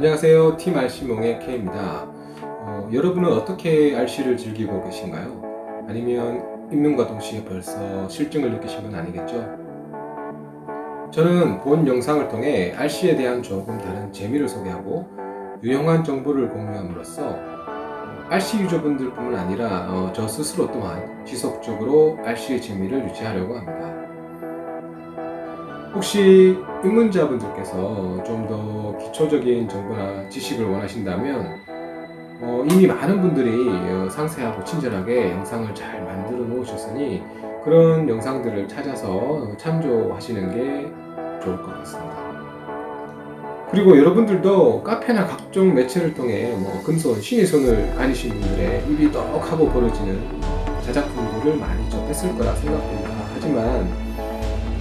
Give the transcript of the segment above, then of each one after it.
안녕하세요. 팀 RC몽의 K입니다. 어, 여러분은 어떻게 RC를 즐기고 계신가요? 아니면 입문과 동시에 벌써 실증을 느끼신 건 아니겠죠? 저는 본 영상을 통해 RC에 대한 조금 다른 재미를 소개하고 유용한 정보를 공유함으로써 어, RC 유저분들 뿐만 아니라 어, 저 스스로 또한 지속적으로 RC의 재미를 유지하려고 합니다. 혹시 입문자분들께서 좀 더 기초적인 정보나 지식을 원하신다면 어, 이미 많은 분들이 어, 상세하고 친절하게 영상을 잘 만들어 놓으셨으니 그런 영상들을 찾아서 참조하시는 게 좋을 것 같습니다. 그리고 여러분들도 카페나 각종 매체를 통해 뭐 금손, 신의 손을 가지신 분들의 입이 떡하고 벌어지는 자작품들을 많이 접했을 거라 생각됩니다. 하지만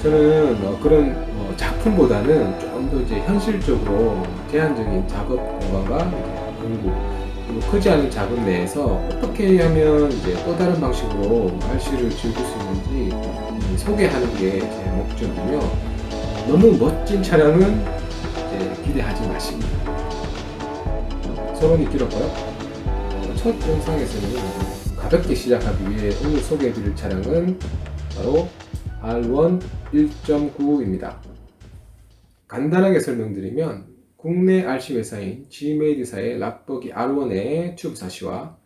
저는 어, 그런 어, 작품보다는 좀 더 이제 현실적으로 제한적인 작업 공간과 그리고 크지 않은 작업 내에서 어떻게 하면 이제 또 다른 방식으로 RC를 즐길 수 있는지 음, 소개하는 게 제 목적이며 어, 너무 멋진 차량은 이제 기대하지 마십니다. 서론이 길었고요. 어, 첫 영상에서는 가볍게 시작하기 위해 오늘 소개해드릴 차량은 바로 R1 1.9입니다. 간단하게 설명드리면 국내 RC 회사인 G메이드사의 락버기 R1의 튜브 사시와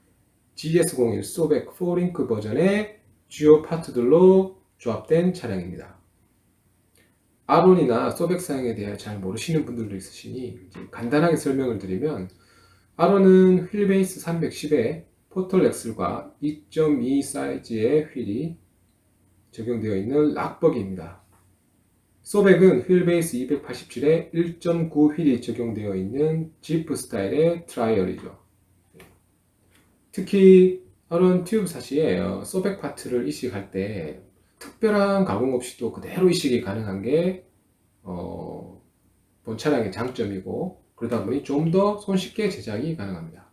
GS01 소백 4링크 버전의 주요 파트들로 조합된 차량입니다. R1이나 소백 사양에 대해 잘 모르시는 분들도 있으시니 간단하게 설명을 드리면 R1은 휠 베이스 310에 포털 엑슬과 2.2 사이즈의 휠이 적용되어 있는 락버기입니다. 소백은 휠 베이스 287에 1.9 휠이 적용되어 있는 지프 스타일의 트라이얼이죠. 특히 이런 튜브 사시에 어, 소백 파트를 이식할 때 특별한 가공 없이도 그대로 이식이 가능한 게 어, 본 차량의 장점이고 그러다 보니 좀 더 손쉽게 제작이 가능합니다.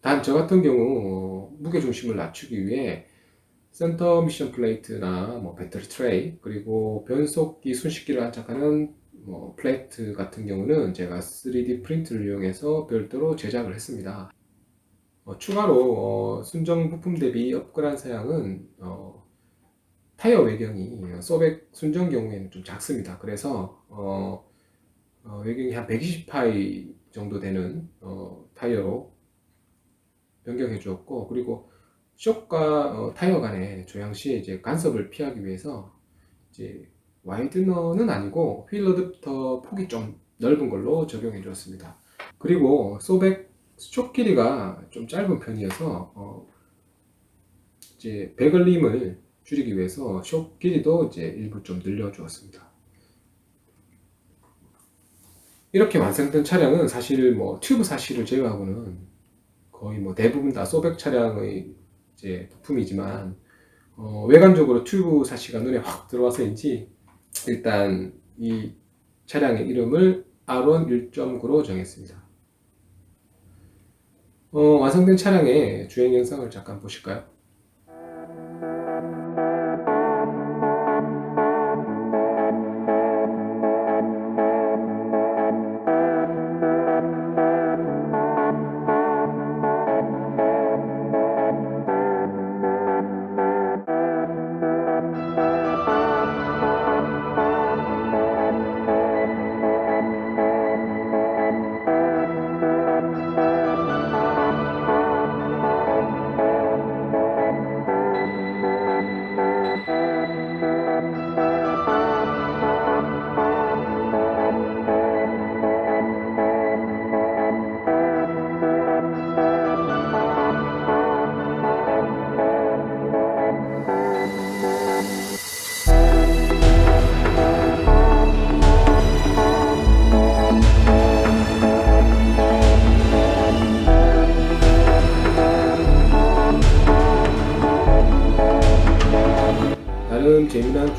단 저 같은 경우 어, 무게 중심을 낮추기 위해 센터 미션 플레이트나 뭐 배터리 트레이 그리고 변속기 순식기를 안착하는 뭐 플레이트 같은 경우는 제가 3D 프린트를 이용해서 별도로 제작을 했습니다. 어, 추가로 어, 순정 부품 대비 업그레이드 사양은 어, 타이어 외경이 소백 순정 경우에는 좀 작습니다. 그래서 어, 어, 외경이 한 120파이 정도 되는 어, 타이어로 변경해 주었고 그리고 쇼과 어, 타이어 간의 조향 시에 이제 간섭을 피하기 위해서 이제 와이드너는 아니고 휠 어댑터 폭이 좀 넓은 걸로 적용해 주었습니다. 그리고 소백 쇼 길이가 좀 짧은 편이어서 어, 이제 배걸림을 줄이기 위해서 쇼 길이도 이제 일부 좀 늘려 주었습니다. 이렇게 완성된 차량은 사실 뭐 튜브 사시를 제외하고는 거의 뭐 대부분 다 소백 차량의 이제 부품이지만 어, 외관적으로 튜브 사시가 눈에 확 들어와서인지 일단 이 차량의 이름을 R1 1.9로 정했습니다. 어, 완성된 차량의 주행 영상을 잠깐 보실까요?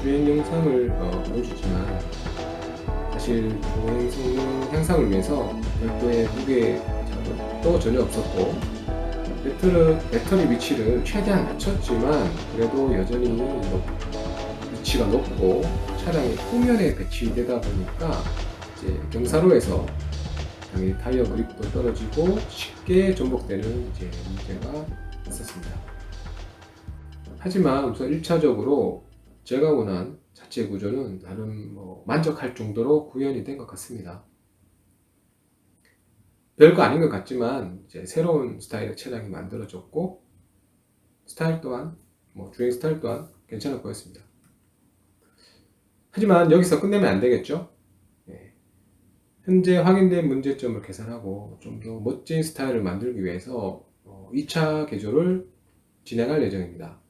주행 영상을 어, 보여주지만 사실 주행 성능 향상을 위해서 별도의 무게 작업도 전혀 없었고 배터리, 배터리 위치를 최대한 낮췄지만 그래도 여전히 높, 위치가 높고 차량의 후면에 배치되다 보니까 이제 경사로에서 당연히 타이어 그립도 떨어지고 쉽게 전복되는 이제 문제가 있었습니다. 하지만 우선 1차적으로 제가 원한 자체 구조는 나름 뭐 만족할 정도로 구현이 된 것 같습니다. 별거 아닌 것 같지만 이제 새로운 스타일의 차량이 만들어졌고 스타일 또한 뭐 주행 스타일 또한 괜찮아 보였습니다. 하지만 여기서 끝내면 안 되겠죠? 예. 현재 확인된 문제점을 개선하고 좀 더 멋진 스타일을 만들기 위해서 어, 2차 개조를 진행할 예정입니다.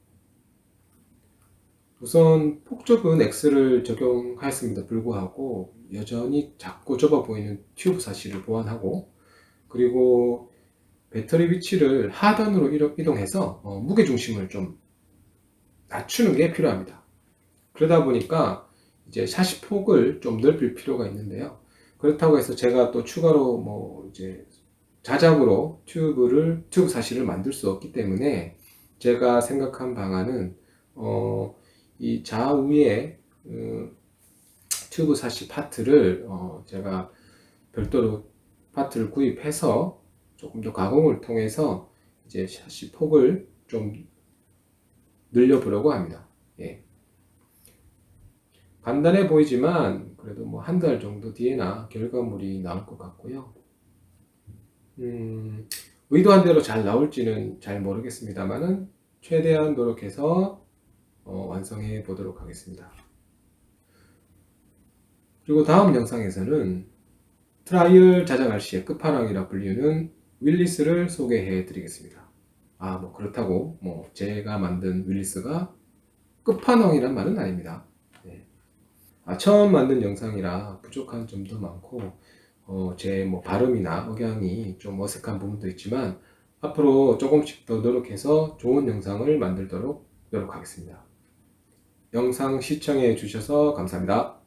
우선 폭좁은 X를 적용하였음에도 불구하고 여전히 작고 좁아 보이는 튜브 사실을 보완하고 그리고 배터리 위치를 하단으로 이동- 이동해서 어, 무게 중심을 좀 낮추는 게 필요합니다. 그러다 보니까 이제 샤시 폭을 좀 넓힐 필요가 있는데요. 그렇다고 해서 제가 또 추가로 뭐 이제 자작으로 튜브를 튜브 사실을 만들 수 없기 때문에 제가 생각한 방안은 어, 이 좌우에 음, 튜브 사시 파트를 어, 제가 별도로 파트를 구입해서 조금 더 가공을 통해서 이제 샤시 폭을 좀 늘려보려고 합니다. 예. 간단해 보이지만 그래도 뭐 한 달 정도 뒤에나 결과물이 나올 것 같고요. 음, 의도한 대로 잘 나올지는 잘 모르겠습니다만은 최대한 노력해서 어, 완성해 보도록 하겠습니다. 그리고 다음 영상에서는 트라이얼 시의 끝판왕이라 불리는 윌리스를 소개해 드리겠습니다. 아, 뭐 그렇다고 뭐 제가 만든 윌리스가 끝판왕이란 말은 아닙니다. 네. 아, 처음 만든 영상이라 부족한 점도 많고 어, 제 뭐 발음이나 억양이 좀 어색한 부분도 있지만 앞으로 조금씩 더 노력해서 좋은 영상을 만들도록 노력하겠습니다. 영상 시청해 주셔서 감사합니다.